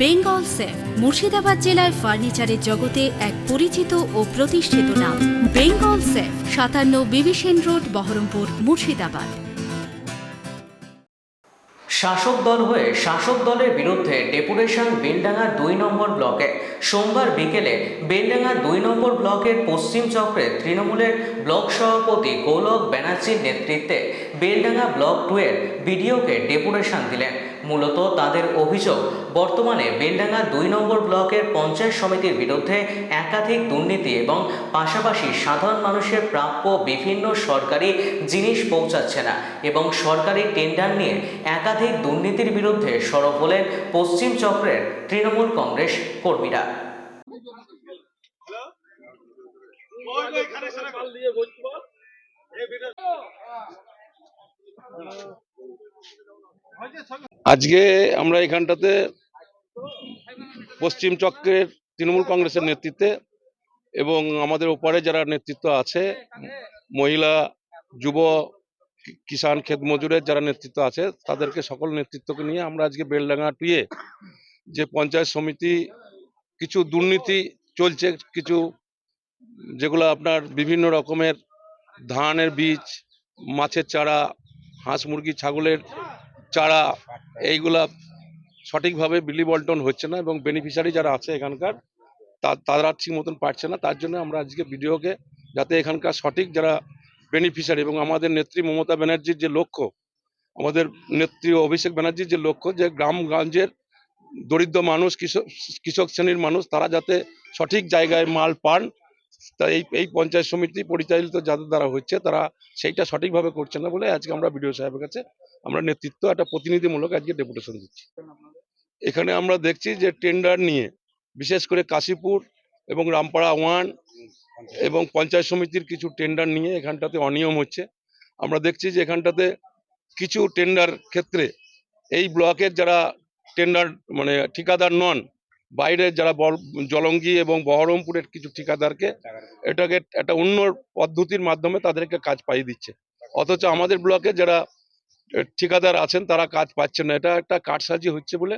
Bengal safe, Murshidabad জেলায় ফার্নিচারের জগতে এক পরিচিত ও প্রতিষ্ঠিত নাম। বেঙ্গল সেফ, সাতান্ন বিবিসেন রোড, বহরমপুর, মুর্শিদাবাদ। শাসক দল হয়ে শাসক দলের বিরুদ্ধে ডেপুটেশন বেলডাঙ্গা দুই নম্বর ব্লকে সোমবার বিকেলে বেলডাঙ্গা দুই নম্বর ব্লকের পশ্চিম চক্রে তৃণমূলের ব্লক সভাপতি গোলক ব্যানার্জির নেতৃত্বে বেলডাঙ্গা ব্লক টু এর বিডিওকে ডেপুটেশন দিলেন। মূলত তাদের অভিযোগ, বর্তমানে বেলডাঙ্গা দুই নম্বর ব্লকের পঞ্চায়েত সমিতির বিরুদ্ধে একাধিক দুর্নীতি এবং পাশাপাশি সাধারণ মানুষের প্রাপ্য বিভিন্ন সরকারি জিনিস পৌঁছাচ্ছে না এবং সরকারি টেন্ডার নিয়ে একাধিক দুর্নীতির বিরুদ্ধে সরব হলেন পশ্চিম চক্রের তৃণমূল কংগ্রেস কর্মীরা। আজকে আমরা এখানটাতে পশ্চিম চক্রের তৃণমূল কংগ্রেসের নেতৃত্বে এবং আমাদের ওপারে যারা নেতৃত্ব আছে, মহিলা, যুব, কিষাণ ক্ষেত মজুরের যারা নেতৃত্ব আছে, তাদেরকে সকল নেতৃত্বকে নিয়ে আমরা আজকে বেলডাঙ্গা টুয়ে যে পঞ্চায়েত সমিতি কিছু দুর্নীতি চলছে, কিছু যেগুলো আপনার বিভিন্ন রকমের ধানের বীজ, মাছের চারা, হাঁস মুরগি, ছাগলের চারা, এইগুলা সঠিকভাবে বিলি বন্টন হচ্ছে না এবং বেনিফিশিয়ারি যারা আছে এখানকার তারা ঠিক মতন পারছে না। তার জন্য আমরা আজকে ভিডিওকে যাতে এখানকার সঠিক যারা বেনিফিশিয়ারি এবং আমাদের নেত্রী মমতা ব্যানার্জির যে লক্ষ্য, আমাদের নেত্রী অভিষেক ব্যানার্জির যে লক্ষ্য যে গ্রামগঞ্জের দরিদ্র মানুষ, কৃষক কৃষক শ্রেণির মানুষ, তারা যাতে সঠিক জায়গায় মাল পান তা এই এই পঞ্চায়েত সমিতি পরিচালিত যাদের দ্বারা হচ্ছে, তারা সেইটা সঠিকভাবে করছে না বলে আজকে আমরা বিডিও সাহেবের কাছে আমরা নেতৃত্ব, একটা প্রতিনিধিমূলক আজকে ডেপুটেশন দিচ্ছি। এখানে আমরা দেখছি যে টেন্ডার নিয়ে, বিশেষ করে কাশীপুর এবং রামপাড়া ওয়ান এবং পঞ্চায়েত সমিতির কিছু টেন্ডার নিয়ে এখানটাতে অনিয়ম হচ্ছে। আমরা দেখছি যে এখানটাতে কিছু টেন্ডার ক্ষেত্রে এই ব্লকের যারা টেন্ডার মানে ঠিকাদার নন বাইরের যারা জলঙ্গি এবং বহরমপুরের কিছু ঠিকাদারকে এটাকে একটা অন্য পদ্ধতির মাধ্যমে তাদেরকে কাজ পাইয়ে দিচ্ছে। অথচ আমাদের ব্লকে যারা ঠিকাদার আছেন তারা কাজ পাচ্ছেন না। এটা একটা কারসাজি হচ্ছে বলে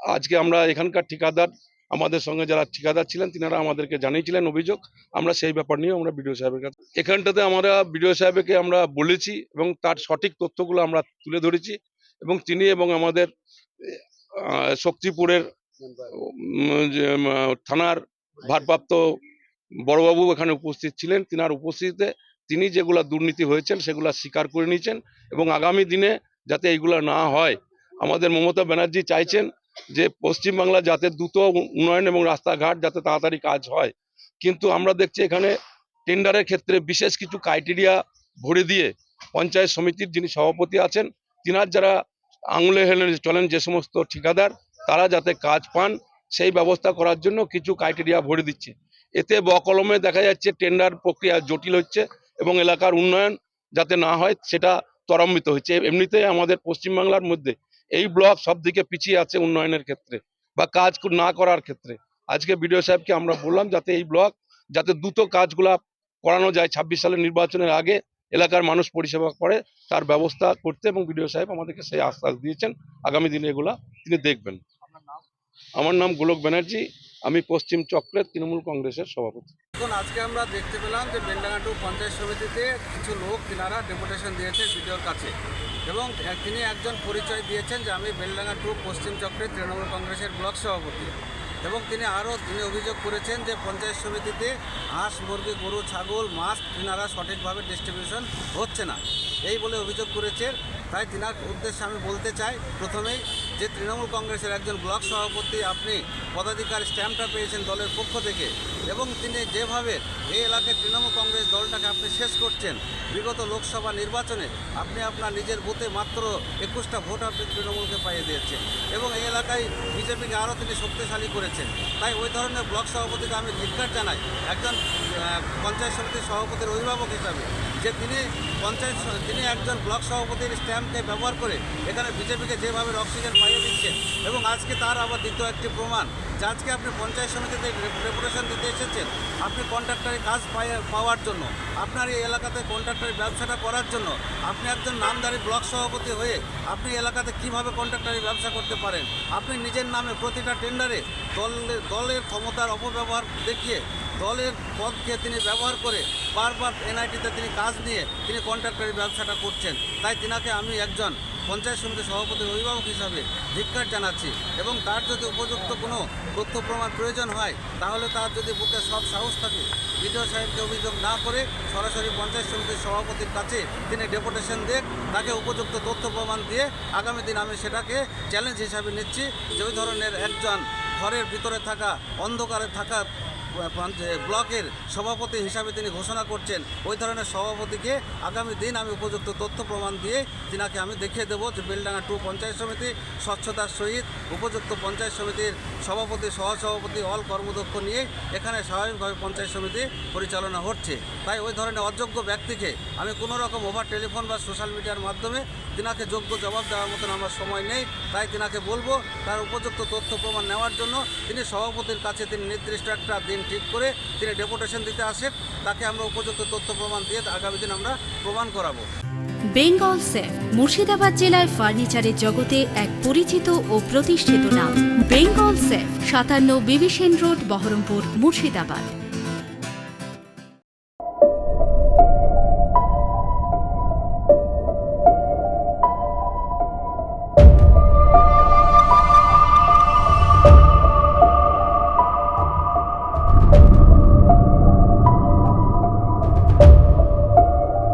আজকে আমরা এখানকার ঠিকাদার, আমাদের সঙ্গে যারা ঠিকাদার ছিলেন তিনারা আমাদেরকে জানিয়েছিলেন অভিযোগ। আমরা সেই ব্যাপার নিয়ে আমরা বিডিও সাহেবের কাছে, এখানটাতে আমরা বিডিও সাহেবকে আমরা বলেছি এবং তার সঠিক তথ্যগুলো আমরা তুলে ধরেছি এবং তিনি এবং আমাদের শক্তিপুরের থানার ভারপ্রাপ্ত বড়বাবু এখানে উপস্থিত ছিলেন। তিনার উপস্থিতিতে তিনি যেগুলা দুর্নীতি হয়েছেন সেগুলা স্বীকার করে নিয়েছেন এবং আগামী দিনে যাতে এইগুলা না হয় আমাদের মমতা ব্যানার্জি চাইছেন যে পশ্চিমবাংলা যাতে দ্রুত উন্নয়ন এবং রাস্তাঘাট যাতে তাড়াতাড়ি কাজ হয়। কিন্তু আমরা দেখছি এখানে টেন্ডারের ক্ষেত্রে বিশেষ কিছু ক্রাইটেরিয়া ভরে দিয়ে পঞ্চায়েত সমিতির যিনি সভাপতি আছেন তিনার যারা আঙুলে হেলে চলেন যে সমস্ত ঠিকাদার তারা যাতে কাজ পান, সেই ব্যবস্থা করার জন্য কিছু ক্রাইটেরিয়া ভরে দিচ্ছে। এতে বকলমে দেখা যাচ্ছে টেন্ডার প্রক্রিয়া জটিল হচ্ছে এবং এলাকার উন্নয়ন যাতে না হয় সেটা ত্বরান্বিত হচ্ছে। এমনিতে আমাদের পশ্চিমবাংলার মধ্যে এই ব্লক সব দিকে পিছিয়ে আছে উন্নয়নের ক্ষেত্রে বা কাজ না করার ক্ষেত্রে। আজকে বিডিও সাহেবকে আমরা বললাম যাতে এই ব্লক যাতে দ্রুত কাজগুলা করানো যায়। ছাব্বিশ সালের নির্বাচনের আগে এলাকার মানুষ পরিষেবা করে, তার ব্যবস্থা করতে এবং বিডিও সাহেব আমাদেরকে সেই আশ্বাস দিয়েছেন। আগামী দিনে এগুলা তিনি দেখবেন। আমার নাম গোলক ব্যানার্জি, আমি পশ্চিম চক্রের তৃণমূল কংগ্রেসের সভাপতি। এখন আজকে আমরা দেখতে পেলাম যে বেলডাঙ্গা টু পঞ্চায়েত সমিতিতে কিছু লোক তিনারা ডেপুটেশন দিয়েছে বিডিওর কাছে এবং তিনি একজন পরিচয় দিয়েছেন যে আমি বেলডাঙ্গা টু পশ্চিম চক্রের তৃণমূল কংগ্রেসের ব্লক সভাপতি এবং তিনি আরও তিনি অভিযোগ করেছেন যে পঞ্চায়েত সমিতিতে হাঁস, মুরগি, গরু, ছাগল, মাছ তিনারা সঠিকভাবে ডিস্ট্রিবিউশন হচ্ছে না। এই বলে অভিযোগ করেছেন তাই তিনার উদ্দেশ্যে আমি বলতে চাই, প্রথমেই যে তৃণমূল কংগ্রেসের একজন ব্লক সভাপতি আপনি পদাধিকার স্ট্যাম্পটা পেয়েছেন দলের পক্ষ থেকে, এবং তিনি যেভাবে এই এলাকায় তৃণমূল কংগ্রেস দলটাকে আপনি শেষ করছেন, বিগত লোকসভা নির্বাচনে আপনি আপনার নিজের বুথে মাত্র একুশটা ভোট আপনি তৃণমূলকে পাইয়ে দিয়েছেন, এবং এই এলাকায় বিজেপিকে আরও তিনি শক্তিশালী করেছেন। তাই ওই ধরনের ব্লক সভাপতিকে আমি ধিক্কার জানাই, একজন পঞ্চায়েত সমিতির সভাপতির অভিভাবক হিসাবে। যে তিনি পঞ্চায়েত তিনি একজন ব্লক সভাপতির স্ট্যাম্পকে ব্যবহার করে এখানে বিজেপিকে যেভাবে অক্সিজেন পাইয়ে দিচ্ছেন এবং আজকে তার আবার দ্বিতীয় একটি প্রমাণ যে আজকে আপনি পঞ্চায়েত সমিতিতে রেপুটেশন দিতে এসেছেন, আপনি কন্ট্রাক্টারি কাজ পাওয়ার জন্য, আপনার এই এলাকাতে কন্ট্রাক্টারি ব্যবসাটা করার জন্য, আপনি একজন নামদারি ব্লক সভাপতি হয়ে আপনি এলাকাতে কীভাবে কন্ট্রাক্টারি ব্যবসা করতে পারেন, আপনি নিজের নামে প্রতিটা টেন্ডারে দলের দলের ক্ষমতার অপব্যবহার দেখিয়ে দলের পদকে তিনি ব্যবহার করে বারবার এনআইটিতে তিনি কাজ নিয়ে তিনি কন্ট্রাক্টারি ব্যবসাটা করছেন। তাই তিনাকে আমি একজন পঞ্চায়েত সমিতির সভাপতির অভিভাবক হিসাবে ধিক্কার জানাচ্ছি এবং তার যদি উপযুক্ত কোনো তথ্য প্রমাণ প্রয়োজন হয়, তাহলে তার যদি বুকে সব সাহস থাকে, বিডিও সাহেবকে অভিযোগ না করে সরাসরি পঞ্চায়েত সমিতির সভাপতির কাছে তিনি ডেপুটেশন দেখ তাকে উপযুক্ত তথ্য প্রমাণ দিয়ে আগামী দিন আমি সেটাকে চ্যালেঞ্জ হিসাবে নিচ্ছি। যে ধরনের একজন ঘরের ভিতরে থাকা, অন্ধকারে থাকা ব্লকের সভাপতি হিসাবে তিনি ঘোষণা করছেন, ওই ধরনের সভাপতিকে আগামী দিন আমি উপযুক্ত তথ্য প্রমাণ দিয়ে তিনাকে আমি দেখিয়ে দেবো যে বেলডাঙ্গা টু পঞ্চায়েত সমিতি, স্বচ্ছতার সহিত উপযুক্ত পঞ্চায়েত সমিতির সভাপতি, সহসভাপতি, অল কর্মদক্ষ নিয়ে এখানে স্বাভাবিকভাবে পঞ্চায়েত সমিতি পরিচালনা হচ্ছে। তাই ওই ধরনের অযোগ্য ব্যক্তিকে আমি কোনো রকম ওভার টেলিফোন বা সোশ্যাল মিডিয়ার মাধ্যমে তিনাকে যোগ্য জবাব দেওয়ার মতন আমার সময় নেই, তাই তিনাকে বলব তার উপযুক্ত তথ্য প্রমাণ নেওয়ার জন্য তিনি সভাপতির কাছে তিনি নির্দিষ্ট একটা দিন ঠিক করে তিনি ডেপুটেশন দিতে আসেন, তাকে আমরা উপযুক্ত তথ্য প্রমাণ দিয়ে আগামী দিন আমরা প্রমাণ করাবো। বেঙ্গল সেফ, মুর্শিদাবাদ জেলায় ফার্নিচারের জগতে এক পরিচিত ও প্রতিষ্ঠিত নাম। বেঙ্গল সেফ, সাতান্ন বিবিসেন রোড, বহরমপুর, মুর্শিদাবাদ।